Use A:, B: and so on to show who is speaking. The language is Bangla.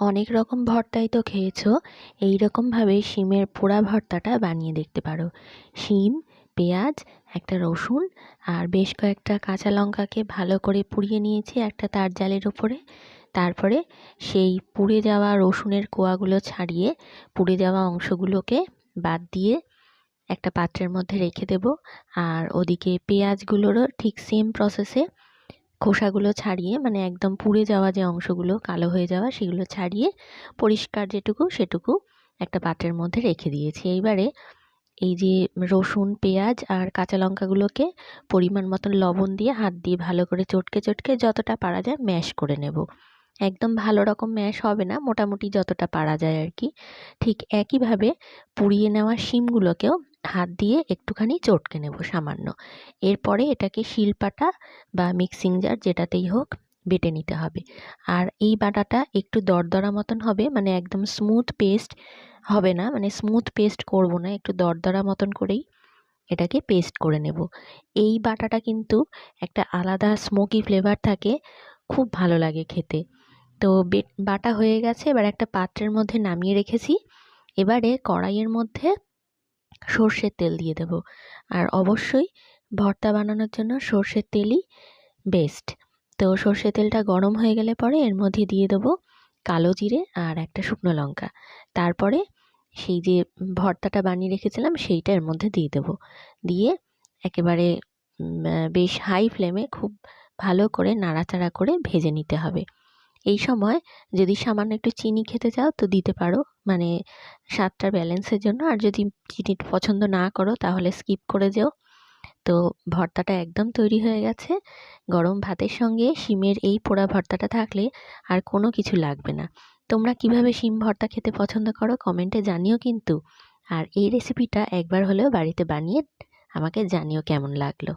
A: অনেক রকম ভর্তাই তো খেয়েছো, এই রকমভাবে শিমের পোড়া ভর্তাটা বানিয়ে দেখতে পারো। শিম, পেঁয়াজ, একটা রসুন আর বেশ কয়েকটা কাঁচা লঙ্কাকে ভালো করে পুড়িয়ে নিয়েছি একটা তার জালের ওপরে তারপরে সেই পুড়ে যাওয়া রসুনের কোয়াগুলো ছাড়িয়ে পুড়ে যাওয়া অংশগুলোকে বাদ দিয়ে একটা পাত্রের মধ্যে রেখে দেব। আর ওদিকে পেঁয়াজগুলোরও ঠিক সেম প্রসেসে খোসাগুলো ছাড়িয়ে মানে একদম পুড়ে যাওয়া যে অংশগুলো কালো হয়ে যাওয়া, সেগুলো ছাড়িয়ে পরিষ্কার যেটুকু সেটুকু একটা পাত্রের মধ্যে রেখে দিয়েছি। এইবারে এই যে রসুন, পেঁয়াজ আর কাঁচা লঙ্কাগুলোকে পরিমাণ মতন লবণ দিয়ে হাত দিয়ে ভালো করে চটকে চটকে যতটা পারা যায় ম্যাশ করে নেব। একদম ভালো রকম ম্যাশ হবে না, মোটামুটি যতটা পারা যায় আর কি। ঠিক একইভাবে পুড়িয়ে নেওয়া শিমগুলোকেও হাত দিয়ে একটুখানি চটকে নেব সামান্য। এরপরে এটাকে শিলপাটা বা মিক্সিং জার যেটাতেই হোক বেটে নিতে হবে। আর এই বাটাটা একটু দরদরা মতন হবে মানে একদম স্মুথ পেস্ট হবে না মানে স্মুথ পেস্ট করব না, একটু দরদরা মতন করেই এটাকে পেস্ট করে নেব। এই বাটাটা কিন্তু একটা আলাদা স্মোকি ফ্লেভার থাকে, খুব ভালো লাগে খেতে। তো বাটা হয়ে গেছে, এবার একটা পাত্রের মধ্যে নামিয়ে রেখেছি। এবারে কড়াইয়ের মধ্যে সর্ষের তেল দিয়ে দেব। আর অবশ্যই ভর্তা বানানোর জন্য সর্ষের তেলই বেস্ট তো সর্ষের তেলটা গরম হয়ে গেলে পরে এর মধ্যে দিয়ে দেবো কালো জিরে আর একটা শুকনো লঙ্কা। তারপরে সেই যে ভর্তাটা বানিয়ে রেখেছিলাম সেইটা এর মধ্যে দিয়ে দেবো। দিয়ে একেবারে বেশ হাই ফ্লেমে খুব ভালো করে নাড়াচাড়া করে ভেজে নিতে হবে। এই সময় যদি সামান্য একটু চিনি খেতে চাও তো দিতে পারো। মানে স্বাদটার ব্যালেন্সের জন্য। আর যদি চিনি পছন্দ না করো তাহলে স্কিপ করে যেও। তো ভর্তাটা একদম তৈরি হয়ে গেছে। গরম ভাতের সঙ্গে শিমের এই পোড়া ভর্তাটা থাকলে আর কোনো কিছু লাগবে না। তোমরা কীভাবে শিম ভর্তা খেতে পছন্দ করো কমেন্টে জানিও কিন্তু। আর এই রেসিপিটা একবার হলেও বাড়িতে বানিয়ে আমাকে জানিও কেমন লাগল।